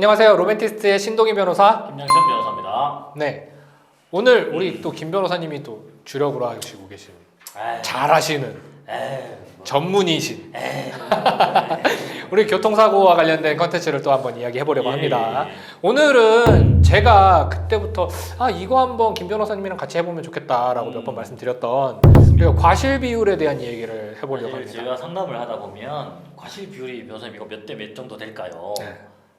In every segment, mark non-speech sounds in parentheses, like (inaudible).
안녕하세요. 로맨티스트의 신동희 변호사. 김양천 변호사입니다. 네. 오늘 우리 또 김 변호사님이 또 주력으로 하시고 계신 에이, 잘하시는 에이, 뭐, 전문이신 에이. (laughs) 우리 교통사고와 관련된 컨텐츠를 또 한번 이야기해 보려고 예, 합니다. 예, 예. 오늘은 제가 그때부터 아 이거 한번 김 변호사님이랑 같이 해보면 좋겠다라고 몇번 음. 말씀드렸던 그리고 과실 비율에 대한 얘기를 해보려고 사실 합니다. 제가 상담을 하다 보면 과실 비율이 변호사님 이거 몇 대 몇 정도 될까요? 네.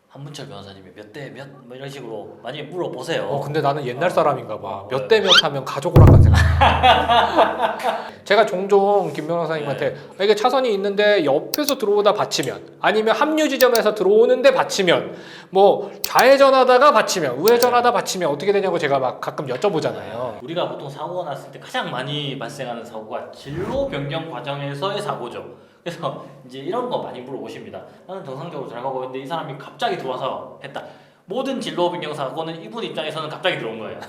한문철 변호사님이 몇 대 몇 뭐 이런 식으로 많이 물어보세요. 어 근데 나는 옛날 사람인가 봐. 어, 몇대 몇 하면 가족 오락관 생각. 제가 종종 김 변호사님한테 네. 이게 차선이 있는데 옆에서 들어오다 받치면 아니면 합류 지점에서 들어오는데 받치면 뭐 좌회전하다가 받치면 우회전하다 받치면 어떻게 되냐고 제가 막 가끔 여쭤보잖아요. 우리가 보통 사고가 났을 때 가장 많이 발생하는 사고가 진로 변경 과정에서의 사고죠. 그래서 이제 이런 거 많이 물어보십니다. 나는 정상적으로 잘 가고 있는데 이 사람이 갑자기 들어와서 했다. 모든 진로 변경 사고는 이분 입장에서는 갑자기 들어온 거예요.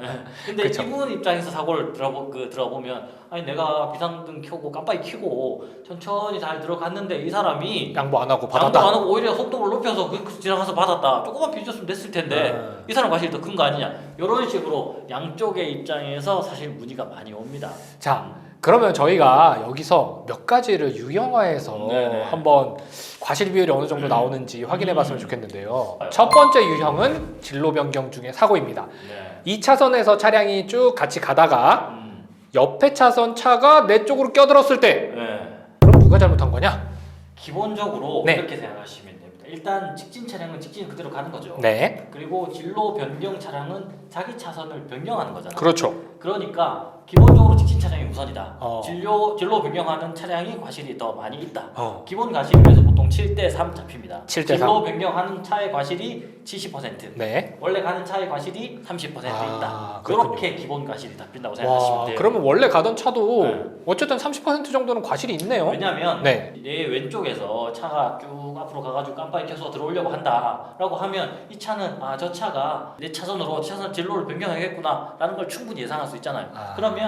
네. (laughs) 근데 그쵸. 이분 입장에서 사고를 들어보 그 들어보면 아니 내가 비상등 켜고 깜빡이 켜고 천천히 잘 들어갔는데 이 사람이 양보 안 하고 받았다. 안 하고 오히려 속도를 높여서 그- 그 지나가서 받았다. 조금만 빚었으면 됐을 텐데 네. 이 사람 과실이 더큰 거 아니냐. 이런 식으로 양쪽의 입장에서 사실 문의가 많이 옵니다. 자 그러면 저희가 여기서 몇 가지를 유형화해서 네네. 한번 과실 비율이 어느 정도 음. 나오는지 확인해 봤으면 음. 좋겠는데요. 첫 번째 유형은 진로 변경 중에 사고입니다. 네. 2차선에서 차량이 쭉 같이 가다가 음. 옆에 차선 차가 내 쪽으로 껴들었을 때 네. 그럼 누가 잘못한 거냐? 기본적으로 네. 이렇게 생각하시면 됩니다. 일단 직진 차량은 직진 그대로 가는 거죠. 네, 그리고 진로 변경 차량은 자기 차선을 변경하는 거잖아요. 그렇죠. 그러니까 기본적으로 직진 차량이 우선이다. 어. 진로 진로 변경하는 차량이 과실이 더 많이 있다. 어, 기본 과실에서 보통 7대 3 잡힙니다. 7대 진로 변경하는 차의 과실이 70%, 네. 원래 가는 차의 과실이 30% 아, 있다. 그렇군요. 이렇게 기본 과실이 잡힌다고 생각하시면 와, 돼요. 그러면 원래 가던 차도 네. 어쨌든 30% 정도는 과실이 있네요. 왜냐하면 네. 내 왼쪽에서 차가 쭉 앞으로 가가지고 깜빡이 켜서 들어오려고 한다라고 하면 이 차는 아 저 차가 내 차선으로 차선 진로를 변경하겠구나라는 걸 충분히 예상할 수 있잖아요. 아. 그러면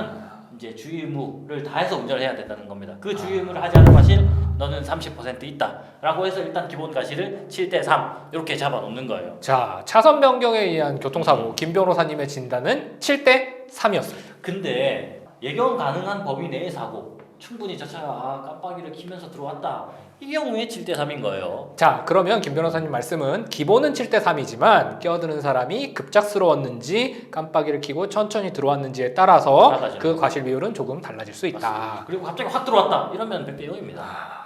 이제 주의 의무를 다해서 운전을 해야 된다는 겁니다. 그 주의 의무를 하지 않은 과실 너는 30% 있다라고 해서 일단 기본 과실을 7대 3 이렇게 잡아놓는 거예요. 자, 차선 변경에 의한 교통사고 김 변호사님의 진단은 7대 3이었습니다. 근데 예견 가능한 범위 내의 사고 충분히 저 차가 아, 깜빡이를 키면서 들어왔다 이 경우에 7대 3인 거예요. 자, 그러면 김 변호사님 말씀은 기본은 7대 3이지만 끼어드는 사람이 급작스러웠는지 깜빡이를 켜고 천천히 들어왔는지에 따라서 달라지는 그 과실 비율은 조금 달라질 수 있다. 그리고 갑자기 확 들어왔다 이러면 100대 0입니다.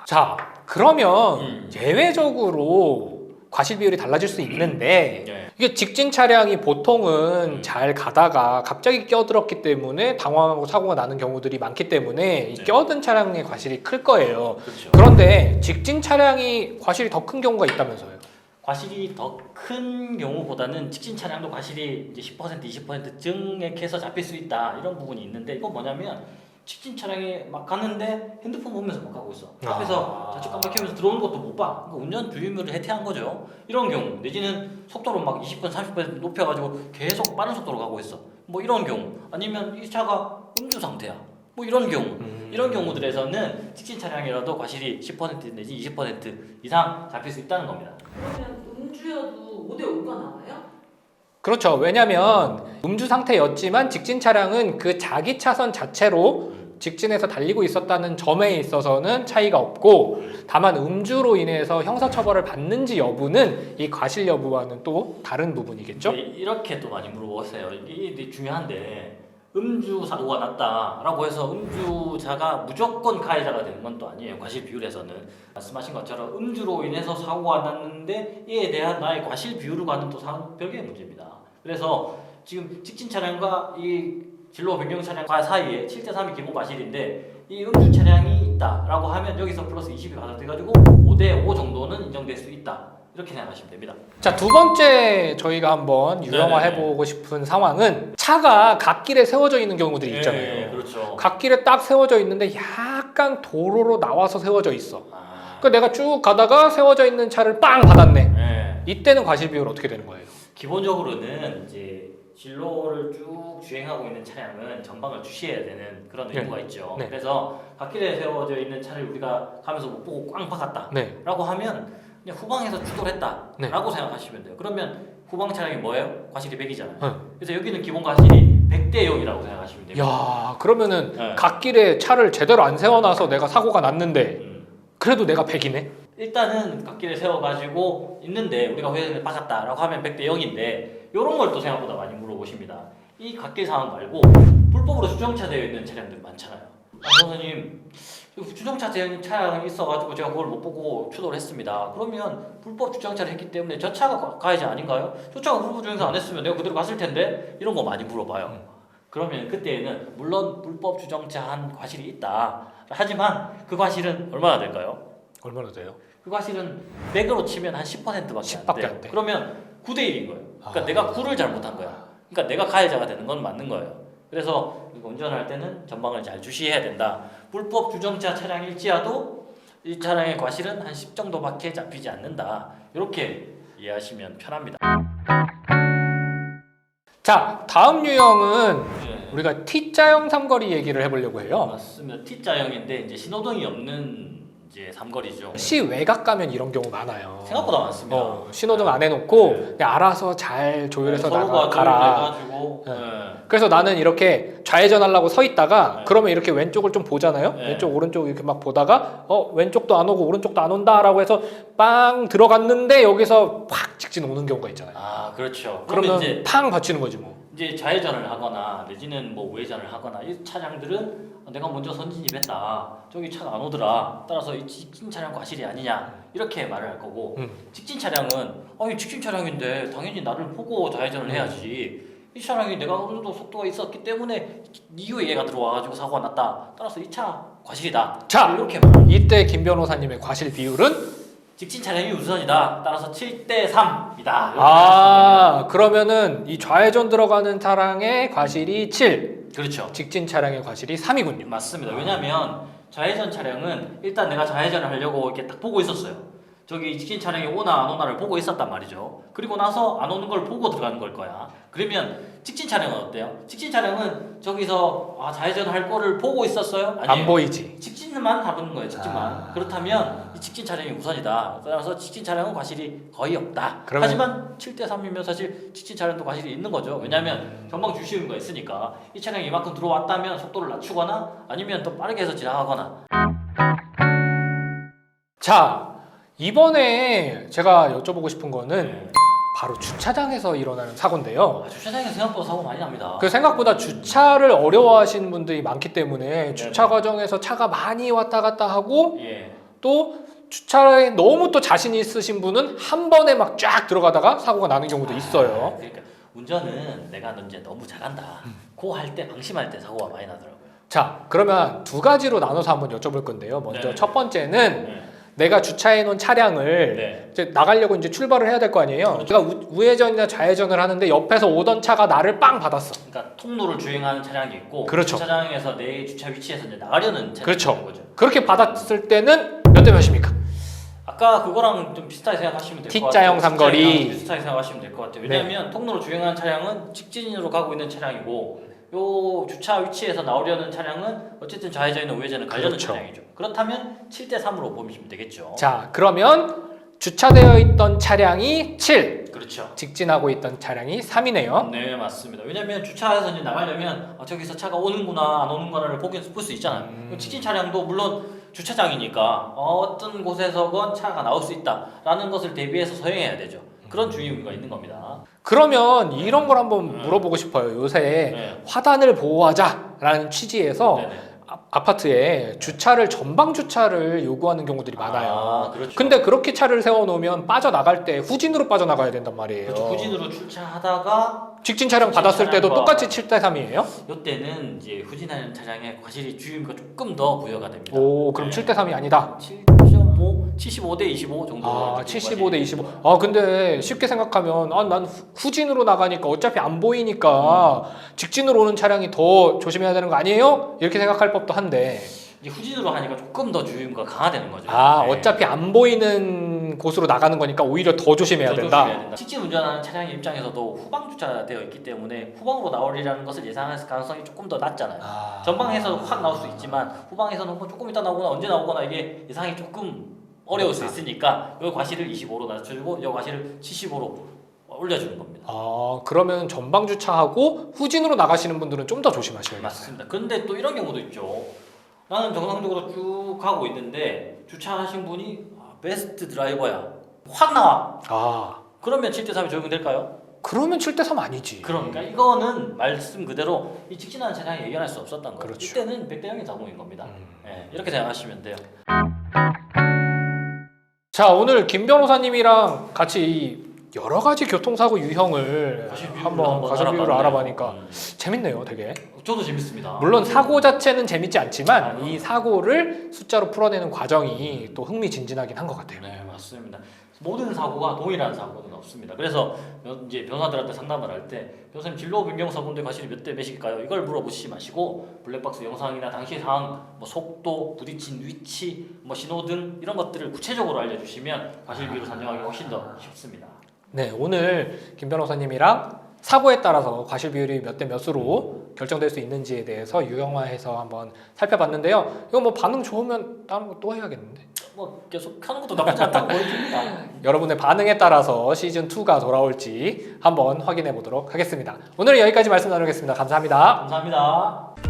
자, 그러면 음. 예외적으로 과실 비율이 달라질 수 있는데 예. 이게 직진 차량이 보통은 음. 잘 가다가 갑자기 껴들었기 때문에 당황하고 사고가 나는 경우들이 많기 때문에 이 네. 껴든 차량의 과실이 클 거예요. 그렇죠. 그런데 직진 차량이 과실이 더 큰 경우가 있다면서요. 과실이 더 큰 경우보다는 직진 차량도 과실이 이제 10% 20% 증액해서 잡힐 수 있다 이런 부분이 있는데 이건 뭐냐면 직진 차량이 막 가는데 핸드폰 보면서 막 가고 있어. 아. 앞에서 좌측 깜빡이면서 들어오는 것도 못 봐. 그러니까 운전 주의무를 해태한 거죠. 이런 경우 내지는 속도를 막20% 30% 높여가지고 계속 빠른 속도로 가고 있어. 뭐 이런 경우 아니면 이 차가 음주 상태야. 뭐 이런 경우 음. 이런 경우들에서는 직진 차량이라도 과실이 10% 내지 20% 이상 잡힐 수 있다는 겁니다. 그러면 음주여도 5대 5가 나와요? 그렇죠. 왜냐하면 음주 상태였지만 직진 차량은 그 자기 차선 자체로 직진해서 달리고 있었다는 점에 있어서는 차이가 없고 다만 음주로 인해서 형사처벌을 받는지 여부는 이 과실 여부와는 또 다른 부분이겠죠. 네, 이렇게 또 많이 물어보세요. 이게 중요한데 음주 사고가 났다라고 해서 음주자가 무조건 가해자가 되는 건 또 아니에요. 과실 비율에서는 말씀하신 것처럼 음주로 인해서 사고가 났는데 이에 대한 나의 과실 비율을 가는 또 사- 별개의 문제입니다. 그래서 지금 직진 차량과 이 진로 변경 차량과 사이에 7대 3이 기본 과실인데 이 음주 차량이 있다라고 하면 여기서 플러스 20이 가져돼가지고 5대 5 정도는 인정될 수 있다. 이렇게 생각하시면 됩니다. 자, 두 번째 저희가 한번 유형화해 네네네. 보고 싶은 상황은 차가 갓길에 세워져 있는 경우들이 있잖아요. 네, 그렇죠. 갓길에 딱 세워져 있는데 약간 도로로 나와서 세워져 있어. 아, 그러니까 내가 쭉 가다가 세워져 있는 차를 빵 받았네. 네. 이때는 과실 비율 어떻게 되는 거예요? 기본적으로는 이제 진로를 쭉 주행하고 있는 차량은 전방을 주시해야 되는 그런 네. 의무가 있죠. 네. 그래서 갓길에 세워져 있는 차를 우리가 가면서 못 보고 꽝 박았다. 네. 라고 하면 그냥 후방에서 추돌 했다라고 생각하시면 돼요. 그러면 후방 차량이 뭐예요? 과실이 100이잖아요. 네. 그래서 여기는 기본 과실이 100대 0이라고 생각하시면 돼요. 야 그러면은 네. 갓길에 차를 제대로 안 세워놔서 내가 사고가 났는데 음. 그래도 내가 100이네. 일단은 갓길에 세워가지고 있는데 우리가 회전을 박았다라고 하면 100대 0인데 이런 걸 또 생각보다 많이 물어보십니다. 이 갓길 상황 말고 불법으로 주정차 되어 있는 차량들 많잖아요. 아, 선생님 주정차 있는 차량이 있어가지고 제가 그걸 못 보고 추돌을 했습니다. 그러면 불법 주정차를 했기 때문에 저 차가 가- 가해자 아닌가요? 저 차가 불법 주정차 안 했으면 내가 그대로 갔을 텐데 이런 거 많이 물어봐요. 그러면 그때는 물론 불법 주정차한 과실이 있다. 하지만 그 과실은 얼마나 될까요? 얼마나 돼요? 그 과실은 100으로 치면 한 10%밖에 10안 밖에 돼요. 안 돼. 그러면 9대 1인 거예요. 그러니까 아. 내가 9를 잘못한 거야. 그러니까 내가 가해자가 되는 건 맞는 거예요. 그래서 운전할 때는 전방을 잘 주시해야 된다. 불법 주정차 차량 일지라도 이 차량의 과실은 한 10 정도밖에 잡히지 않는다. 이렇게 이해하시면 편합니다. 자 다음 유형은 네. 우리가 T자형 삼거리 얘기를 해보려고 해요. 맞습니다. T자형인데 이제 신호등이 없는 이제 삼거리죠. 시 외곽 가면 이런 경우 많아요. 생각보다 많습니다. 어, 신호등 안 해놓고 네. 그냥 알아서 잘 조율해서 서로가 나가 가라. 조율해가지고 네. 네. 그래서 나는 이렇게 좌회전하려고 서 있다가 네. 그러면 이렇게 왼쪽을 좀 보잖아요. 네. 왼쪽 오른쪽 이렇게 막 보다가 어 왼쪽도 안 오고 오른쪽도 안 온다라고 해서 빵 들어갔는데 여기서 확 직진 오는 경우가 있잖아요. 아 그렇죠. 그러면 그러면 이제 팡 받치는 거지 뭐. 이제 좌회전을 하거나 내지는 뭐 우회전을 하거나 이 차량들은 내가 먼저 선진입했다. 저기 차가 안 오더라. 따라서 이 직진 차량 과실이 아니냐 이렇게 말을 할 거고 음. 직진 차량은 아니 직진 차량인데 당연히 나를 보고 좌회전을 음. 해야지. 이 차량이 내가 어느 정도 속도가 있었기 때문에 이후에 얘가 들어와가지고 사고가 났다. 따라서 이 차 과실이다. 자. 이렇게 말. 이때 김 변호사님의 과실 비율은 직진 차량이 우선이다. 따라서 7대 3이다. 아 그러면은 이 좌회전 들어가는 차량의 과실이 7, 그렇죠. 직진 차량의 과실이 3이군요. 맞습니다. 왜냐하면 좌회전 차량은 일단 내가 좌회전을 하려고 이렇게 딱 보고 있었어요. 저기 직진 차량이 오나 안 오나를 보고 있었단 말이죠. 그리고 나서 안 오는 걸 보고 들어가는 걸 거야. 그러면 직진 차량은 어때요? 직진 차량은 저기서 아, 좌회전 할 거를 보고 있었어요? 아니에요. 안 보이지. 직진만 잡는 거예요. 직진만. 아. 그렇다면 이 직진 차량이 우선이다. 따라서 직진 차량은 과실이 거의 없다. 그러면- 하지만 7대 3이면 사실 직진 차량도 과실이 있는 거죠. 왜냐하면 전방 주시는 거 있으니까 이 차량이 이만큼 들어왔다면 속도를 낮추거나 아니면 더 빠르게 해서 지나가거나. 자 이번에 제가 여쭤보고 싶은 거는 네. 바로 주차장에서 일어나는 사고인데요. 아, 주차장에서 생각보다 사고 많이 납니다. 그 생각보다 주차를 어려워하시는 분들이 많기 때문에 주차 네네. 과정에서 차가 많이 왔다 갔다 하고 예. 또 주차에 너무 또 자신이 있으신 분은 한 번에 막 쫙 들어가다가 사고가 나는 경우도 있어요. 그러니까 운전은 내가 이제 너무 잘한다. 음. 고할 때 방심할 때 사고가 많이 나더라고요. 자, 그러면 두 가지로 나눠서 한번 여쭤볼 건데요. 먼저 네네. 첫 번째는 네. 내가 주차해 놓은 차량을 네. 이제 나가려고 이제 출발을 해야 될 거 아니에요. 내가 우, 우회전이나 좌회전을 하는데 옆에서 오던 차가 나를 빵 받았어. 그러니까 통로를 주행하는 차량이 있고 그렇죠. 주차장에서 내 주차 위치에서 이제 나가려는 차량이 그렇죠. 있는 거죠. 그렇게 받았을 때는 몇 대 몇입니까? 아까 그거랑 좀 비슷하게 생각하시면 될 것 같아요. T자형 삼거리. 비슷하게 생각하시면 될 것 같아요. 네. 왜냐하면 통로로 주행하는 차량은 직진으로 가고 있는 차량이고 요 주차 위치에서 나오려는 차량은 어쨌든 좌회전이나 우회전을 가려는 그렇죠. 차량이죠. 그렇다면 7대 3으로 보시면 되겠죠. 자, 그러면 주차되어 있던 차량이 7, 그렇죠. 직진하고 있던 차량이 3이네요. 네 맞습니다. 왜냐하면 주차해서 이제 나가려면 아, 저기서 차가 오는구나 안 오는구나를 보긴 볼수 있잖아요. 음. 직진 차량도 물론 주차장이니까 어떤 곳에서건 차가 나올 수 있다라는 것을 대비해서 서행해야 되죠. 그런 주의가 있는 겁니다. 그러면 이런 걸 한번 음. 물어보고 싶어요. 요새 네. 화단을 보호하자라는 취지에서 네네. 아, 아파트에 주차를 전방 주차를 요구하는 경우들이 많아요. 아, 그렇죠. 근데 그렇게 차를 세워놓으면 빠져나갈 때 후진으로 빠져나가야 된단 말이에요. 그렇죠. 후진으로 출차하다가 직진 차량 직진 받았을 때도 차량과- 똑같이 7대 3이에요? 이때는 이제 후진하는 차량의 과실이 주의가 조금 더 부여가 됩니다. 오, 그럼 네. 7대 3이 아니다. 7.5, 75대 25 정도. 아, 75대 25. 아, 근데 쉽게 생각하면 아, 난 후- 후진으로 나가니까 어차피 안 보이니까 직진으로 오는 차량이 더 조심해야 되는 거 아니에요? 이렇게 생각할 법도 한데. 이제 후진으로 하니까 조금 더 주의가 강화되는 거죠. 아, 네. 어차피 안 보이는 곳으로 나가는 거니까 오히려 더 조심해야 더 된다. 조심해야 된다. 직진 운전하는 차량의 입장에서도 후방 주차되어 있기 때문에 후방으로 나오리라는 것을 예상할 가능성이 조금 더 낮잖아요. 아. 전방에서는 확 나올 수 있지만 후방에서는 뭐 조금 있다 나오거나 언제 나오거나 이게 예상이 조금 어려울 수 있으니까 이 과실을 25로 낮춰주고 이 과실을 75로 올려주는 겁니다. 아 그러면 전방 주차하고 후진으로 나가시는 분들은 좀 더 조심하셔야겠어요. 맞습니다. 그런데 또 이런 경우도 있죠. 나는 정상적으로 쭉 가고 있는데 주차하신 분이 아, 베스트 드라이버야. 확 나와. 아 그러면 7대 3이 적용될까요? 그러면 7대 3 아니지. 그러니까 이거는 말씀 그대로 이 직진하는 차량이 예견할 수 없었던 거예요. 그렇죠. 이때는 100대 0의 자동인 겁니다. 음. 예, 이렇게 생각하시면 돼요. 자 오늘 김 변호사님이랑 같이 이 여러 가지 교통사고 유형을 과실 비율을 한번 과실 비율을 알아봤네요. 알아보니까 음. 재밌네요, 되게. 저도 재밌습니다. 물론 사고 자체는 재밌지 않지만 아, 이 사고를 숫자로 풀어내는 과정이 또 흥미진진하긴 한 것 같아요. 네 맞습니다. 모든 사고가 동일한 사고는 없습니다. 그래서 변- 이제 변호사들한테 상담을 할 때 변호사님 진로 변경 사고인데 과실이 몇 대 몇일까요? 이걸 물어보시지 마시고 블랙박스 영상이나 당시 상황, 뭐 속도, 부딪힌 위치, 뭐 신호등 이런 것들을 구체적으로 알려주시면 과실 비율을 산정하기 훨씬 더 쉽습니다. 네, 오늘 김 변호사님이랑 사고에 따라서 과실 비율이 몇 대 몇으로 결정될 수 있는지에 대해서 유형화해서 한번 살펴봤는데요. 이거 뭐 반응 좋으면 다른 거 또 해야겠는데. 뭐 계속 하는 것도 나쁘지 않다고 보여집니다. (laughs) 여러분의 반응에 따라서 시즌 2가 돌아올지 한번 확인해 보도록 하겠습니다. 오늘 여기까지 말씀 나누겠습니다. 감사합니다. 감사합니다.